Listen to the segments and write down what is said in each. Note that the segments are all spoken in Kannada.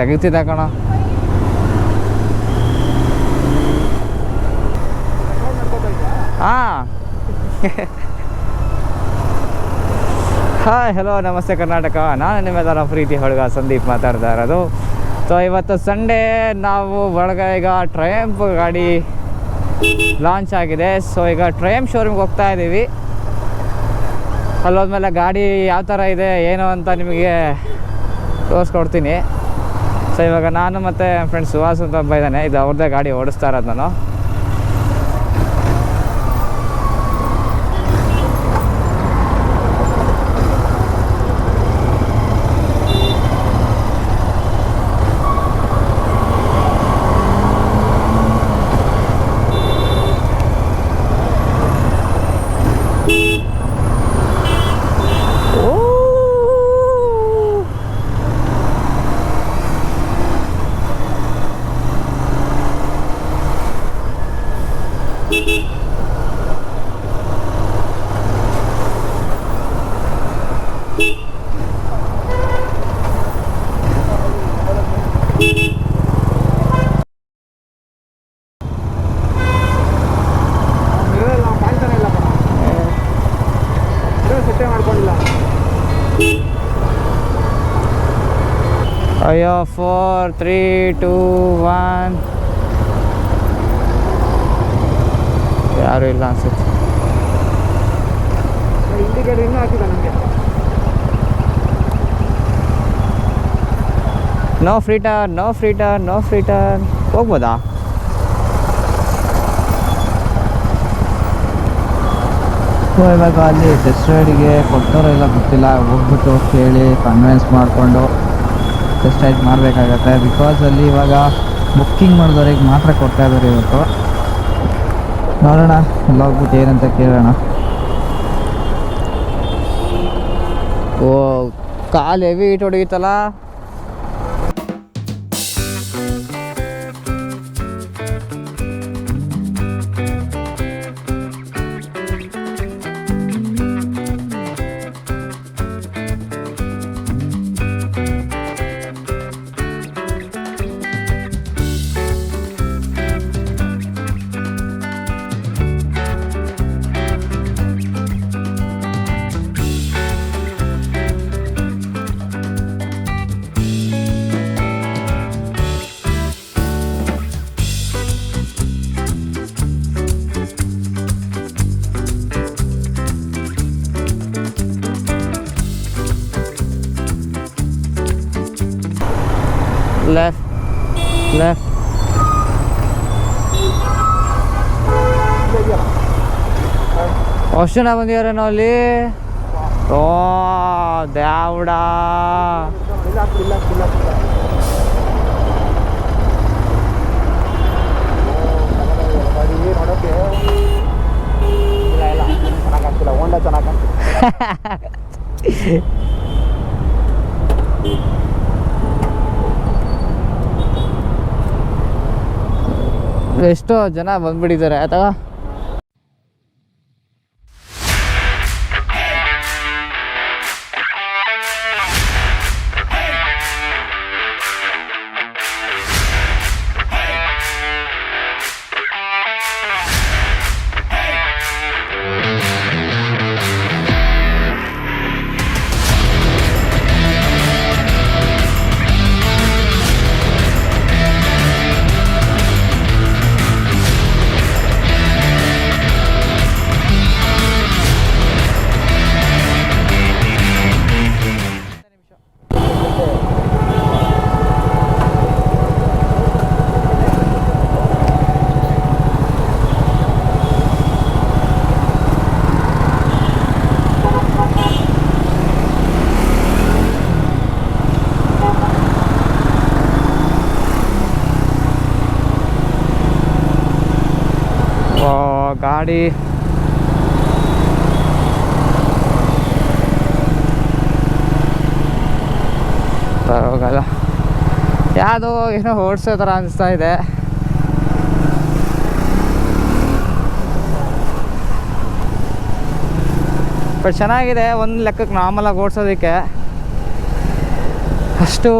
ತೆಗಿತಿದ್ದ ಕಣ ಹಾಂ ಹಾಯ್ ಹಲೋ ನಮಸ್ತೆ ಕರ್ನಾಟಕ. ನಾನು ನಿಮ್ಮೆಲ್ಲರ ಪ್ರೀತಿ ಹೊಳಗ ಸಂದೀಪ್ ಮಾತಾಡ್ತಾ ಇರೋದು. ಸೊ ಇವತ್ತು ಸಂಡೇ ನಾವು ಒಳಗ ಈಗ ಟ್ರಯಂಪ್ ಗಾಡಿ ಲಾಂಚ್ ಆಗಿದೆ. ಸೊ ಈಗ ಟ್ರಯಂಪ್ ಶೋರೂಮ್ಗೆ ಹೋಗ್ತಾ ಇದ್ದೀವಿ. ಅಲ್ಲೋದ್ಮೇಲೆ ಗಾಡಿ ಯಾವ ಥರ ಇದೆ, ಏನು ಅಂತ ನಿಮಗೆ ತೋರಿಸ್ಕೊಡ್ತೀನಿ. ಸೊ ಇವಾಗ ನಾನು ಮತ್ತು ಫ್ರೆಂಡ್ ಸುಹಾಸ್ ಅಂತ ಒಬ್ಬ ಇದ್ದಾನೆ ಇದು ಅವ್ರದ್ದೇ ಗಾಡಿ ಓಡಿಸ್ತಾ ಇರೋದು ನಾನು. ಅಯ್ಯೋ ಫೋರ್ ತ್ರೀ ಟೂ ಒನ್ ಯಾರು ಇಲ್ಲ ಅನ್ಸುತ್ತೆ. No free turn no free turn no free turn ಹೋಗ್ಬೋದಾ? ಇವಾಗ ಅಲ್ಲಿ ಟೆಸ್ಟ್ ರೈಡಿಗೆ ಕೊಡ್ತಾರೋ ಇಲ್ಲ ಗೊತ್ತಿಲ್ಲ. ಹೋಗ್ಬಿಟ್ಟು ಕೇಳಿ ಕನ್ವಿನ್ಸ್ ಮಾಡಿಕೊಂಡು. ಟೆಸ್ಟ್ ಮಾಡಬೇಕಾಗುತ್ತೆ. ಬಿಕಾಸ್ ಅಲ್ಲಿ ಇವಾಗ ಬುಕ್ಕಿಂಗ್ ಮಾಡಿದವ್ರಿಗೆ ಮಾತ್ರ ಕೊಡ್ತಾ ಇದ್ದಾರೆ ಇವತ್ತು. ನೋಡೋಣ, ಎಲ್ಲ ಹೋಗ್ಬಿಟ್ಟು ಏನಂತ ಕೇಳೋಣ. ಓ, ಕಾಲು ಹೆವಿ ಇಟ್ಟು ಹೊಡಿತಲ್ಲ ಲೆಫ್ಟ್ ಅಷ್ಟು ಜನ ಬಂದಿದಾರೇನೋ ಅಲ್ಲಿ ಓ ದ್ಯಾವ್ಡ. ಇಲ್ಲ ಇಲ್ಲ ಇಲ್ಲ ಚೆನ್ನಾಗಿ ಆಗ್ತಿಲ್ಲ ಹೋಂಡ ಚೆನ್ನಾಗಿ ಎಷ್ಟೋ ಜನ ಬಂದ್ಬಿಟ್ಟಿದ್ದಾರೆ ಆಯ್ತಾ ಗಾಡಿ. ಹೋಗಲ್ಲ ಯಾವುದೋ ಏನೋ ಓಡಿಸೋ ಥರ ಅನಿಸ್ತಾ ಇದೆ. ಬಟ್ ಚೆನ್ನಾಗಿದೆ, ಒಂದು ಲೆಕ್ಕಕ್ಕೆ ನಾರ್ಮಲಾಗಿ ಓಡಿಸೋದಕ್ಕೆ. ಅಷ್ಟು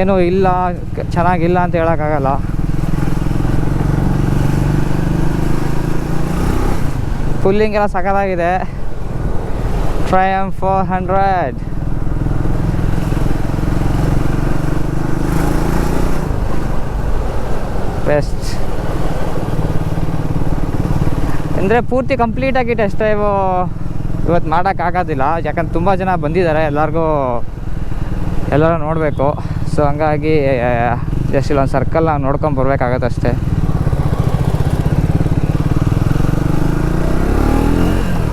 ಏನು ಇಲ್ಲ, ಚೆನ್ನಾಗಿಲ್ಲ ಅಂತ ಹೇಳೋಕ್ಕಾಗಲ್ಲ. ಫುಲ್ಲಿಂಗ್ ಎಲ್ಲ ಸಖತ್ತಾಗಿದೆ. ಟ್ರಯಮ್ ಫೋರ್ ಹಂಡ್ರೆಡ್ ಬೆಸ್ಟ್ ಅಂದರೆ ಪೂರ್ತಿ ಕಂಪ್ಲೀಟಾಗಿ ಟೆಸ್ಟ್ ಡ್ರೈವ್ ಇವತ್ತು ಮಾಡೋಕ್ಕಾಗೋದಿಲ್ಲ ಯಾಕಂದ್ರೆ ತುಂಬ ಜನ ಬಂದಿದ್ದಾರೆ. ಎಲ್ಲರಿಗೂ ಎಲ್ಲರೂ ನೋಡಬೇಕು. ಸೊ ಹಂಗಾಗಿ ಜಸ್ಟ್ ಇಲ್ಲೊಂದು ಸರ್ಕಲ್ ನಾವು ನೋಡ್ಕೊಂಡು ಬರ್ಬೇಕಾಗತ್ತೆ ಅಷ್ಟೇ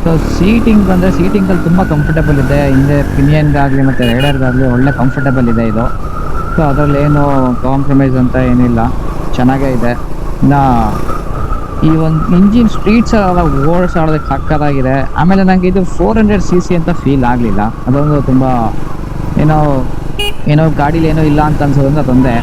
ಸೊ ಸೀಟಿಂಗ್ ಬಂದರೆ ಸೀಟಿಂಗಲ್ಲಿ ತುಂಬ ಕಂಫರ್ಟಬಲ್ ಇದೆ. ಹಿಂದೆ ಪಿನಿಯನ್ಗಾಗಲಿ ಮತ್ತು ರೈಡರ್ಗಾಗಲಿ ಒಳ್ಳೆ ಕಂಫರ್ಟಬಲ್ ಇದೆ ಇದು. ಸೊ ಅದರಲ್ಲಿ ಏನು ಕಾಂಪ್ರಮೈಸ್ ಅಂತ ಏನಿಲ್ಲ. ಚೆನ್ನಾಗೇ ಇದೆ. ಇನ್ನು ಈ ಒಂದು ಇಂಜಿನ್ ಸ್ಟ್ರೀಟ್ಸ್ ಎಲ್ಲ ಆಡೋದಕ್ಕೆ ಸಕ್ಕತ್ತಾಗಿದೆ. ಆಮೇಲೆ ನನಗೆ ಇದು ಫೋರ್ ಹಂಡ್ರೆಡ್ ಸಿ ಸಿ ಅಂತ ಫೀಲ್ ಆಗಲಿಲ್ಲ. ಅದೊಂದು ತುಂಬ ಏನೋ ಏನೋ ಗಾಡೀಲಿ ಏನೋ ಇಲ್ಲ ಅಂತ ಅನ್ಸೋದಂದ್ರೆ ಅದೊಂದೇ.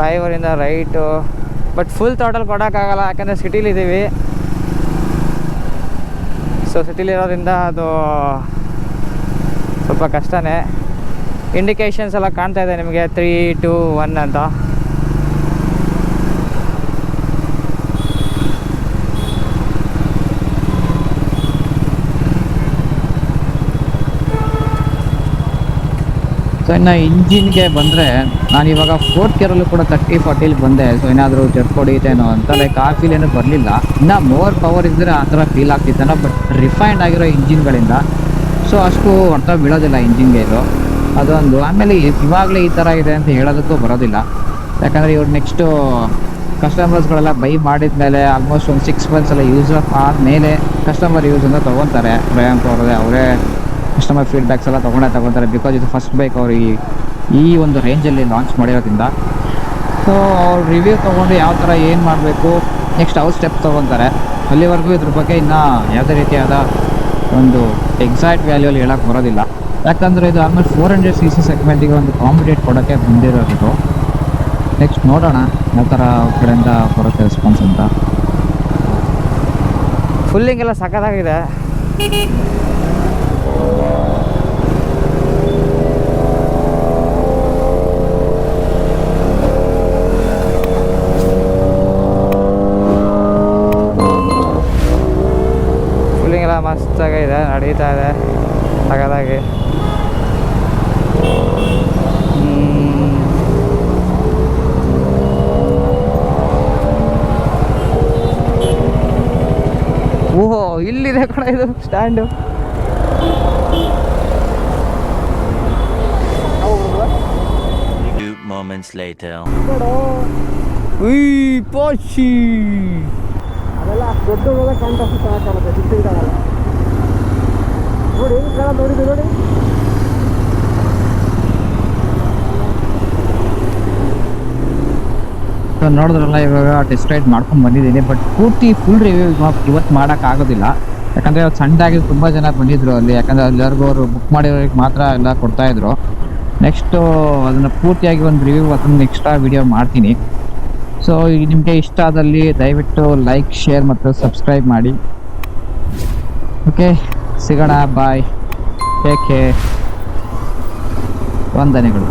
ಫ್ಲೈಓವರಿಂದ ರೈಟು ಬಟ್ ಫುಲ್ ತೋಟಲ್ ಕೊಡೋಕ್ಕಾಗಲ್ಲ, ಯಾಕಂದರೆ ಸಿಟಿಲಿದ್ದೀವಿ ಸೊ ಸಿಟಿಲಿರೋದ್ರಿಂದ ಅದು ಸ್ವಲ್ಪ ಕಷ್ಟನೇ. ಇಂಡಿಕೇಶನ್ಸ್ ಎಲ್ಲ ಕಾಣ್ತಾ ಇದೆ ನಿಮಗೆ ತ್ರೀ ಟು ಒನ್ ಅಂತ. ಸೊ ಇನ್ನು ಇಂಜಿನ್ಗೆ ಬಂದರೆ ನಾನು ಇವಾಗ ಫೋರ್ತ್ ಇಯರಲ್ಲೂ ಕೂಡ ತರ್ಟಿ ಫಾರ್ಟಿಲಿ ಬಂದೆ. ಸೊ ಏನಾದರೂ ಜಟ್ ಅಂತ. ಲೈಕ್ ಆ ಫೀಲ್ ಏನೂ ಬರಲಿಲ್ಲ. ಇನ್ನು ಮೋರ್ ಪವರ್ ಇದ್ದರೆ ಆ ಥರ ಫೀಲ್ ಆಗ್ತಿತ್ತೇನೋ ಬಟ್ ರಿಫೈನ್ಡ್ ಆಗಿರೋ ಇಂಜಿನ್ಗಳಿಂದ. ಸೊ ಅಷ್ಟು ಅರ್ಥ ಬೀಳೋದಿಲ್ಲ ಇಂಜಿನ್ಗೆ ಇದು. ಅದೊಂದು. ಆಮೇಲೆ ಇವಾಗಲೇ ಈ ಥರ ಇದೆ ಅಂತ ಹೇಳೋದಕ್ಕೂ ಬರೋದಿಲ್ಲ. ಯಾಕಂದರೆ ಇವ್ರು ನೆಕ್ಸ್ಟು ಕಸ್ಟಮರ್ಸ್ಗಳೆಲ್ಲ ಬೈ ಮಾಡಿದ ಮೇಲೆ ಆಲ್ಮೋಸ್ಟ್ ಒಂದು ಸಿಕ್ಸ್ ಮಂತ್ಸ್ ಎಲ್ಲ ಯೂಸ್ ಆದಮೇಲೆ ಕಸ್ಟಮರ್ ಯೂಸ್ ಅಂತ ತೊಗೊತಾರೆ ಪ್ರಯಾಂಕ್ ಅವರೇ ಅವರೇ ಕಸ್ಟಮರ್ ಫೀಡ್ಬ್ಯಾಕ್ಸ್ ಎಲ್ಲ ತೊಗೊಂಡೇ ತೊಗೊತಾರೆ ಬಿಕಾಸ್ ಇದು ಫಸ್ಟ್ ಬೈಕ್ ಅವರು ಈ ಈ ಒಂದು ರೇಂಜಲ್ಲಿ ಲಾಂಚ್ ಮಾಡಿರೋದ್ರಿಂದ. ಸೊ ಅವ್ರು ರಿವ್ಯೂ ತೊಗೊಂಡು ಯಾವ ಥರ ಏನು ಮಾಡಬೇಕು ನೆಕ್ಸ್ಟ್ ಅವ್ರು ಸ್ಟೆಪ್ ತೊಗೊತಾರೆ. ಅಲ್ಲಿವರೆಗೂ ಇದ್ರ ಬಗ್ಗೆ ಇನ್ನೂ ಯಾವುದೇ ರೀತಿಯಾದ ಒಂದು ಎಕ್ಸಾಕ್ಟ್ ವ್ಯಾಲ್ಯೂಲಿ ಹೇಳಕ್ಕೆ ಬರೋದಿಲ್ಲ. ಯಾಕಂದರೆ ಇದು almost four hundred C C ಸೆಗ್ಮೆಂಟಿಗೆ ಒಂದು ಕಾಂಪಿಟೇಟ್ ಕೊಡೋಕ್ಕೆ ಬಂದಿರೋದು. ನೆಕ್ಸ್ಟ್ ನೋಡೋಣ ಯಾವ ಥರ ಕಡೆಯಿಂದ ಬರುತ್ತೆ ರೆಸ್ಪಾನ್ಸ್ ಅಂತ. ಫುಲ್ಲಿಂಗ್ ಎಲ್ಲ ಸಖತ್ತಾಗಿದೆ. ಫುಲ್ಲಿಂಗ್ ಇದೆ ಮಸ್ತಾಗಿದೆ ನಡೀತಾ ಇದೆ ಸಗದಾಗಿ. ಓಹೋ ಇಲ್ಲಿದೆ ಕೂಡ ಇದು ಸ್ಟ್ಯಾಂಡು. Moments later. ಉಯ್ ಪೋಚಿ ಅದೆಲ್ಲ ದೊಡ್ಡ ಚೆನ್ನಾಗಿ ಕಾಣುತ್ತೆ ಚಿತ್ರ ನೋಡಿ ನೋಡಿ ಸೊ ನೋಡಿದ್ರಲ್ಲ, ಇವಾಗ ಟೆಸ್ಟ್ ರೈಡ್ ಮಾಡ್ಕೊಂಡು ಬಂದಿದ್ದೀನಿ ಬಟ್ ಪೂರ್ತಿ ಫುಲ್ ರಿವ್ಯೂ ಇವತ್ತು ಮಾಡೋಕ್ಕಾಗೋದಿಲ್ಲ ಯಾಕಂದರೆ ಇವತ್ತು ಸಣ್ಣದಾಗಿ ತುಂಬ ಜನ ಬಂದಿದ್ರು ಅಲ್ಲಿ, ಯಾಕಂದರೆ ಎಲ್ಲರಿಗೂ ಅವರು ಬುಕ್ ಮಾಡಿರೋರಿಗೆ ಮಾತ್ರ ಎಲ್ಲ ಕೊಡ್ತಾಯಿದ್ರು ನೆಕ್ಸ್ಟು ಅದನ್ನು ಪೂರ್ತಿಯಾಗಿ ಒಂದು ರಿವ್ಯೂ ಅದನ್ನು ಎಕ್ಸ್ಟ್ರಾ ವಿಡಿಯೋ ಮಾಡ್ತೀನಿ. ಸೊ ನಿಮಗೆ ಇಷ್ಟ ಆದಲ್ಲಿ ದಯವಿಟ್ಟು ಲೈಕ್ ಶೇರ್ ಮತ್ತು ಸಬ್ಸ್ಕ್ರೈಬ್ ಮಾಡಿ. ಓಕೆ ಸಿಗೋಣ ಬಾಯ್ ಟೇಕ್ ಕೇರ್ ವಂದನೆಗಳು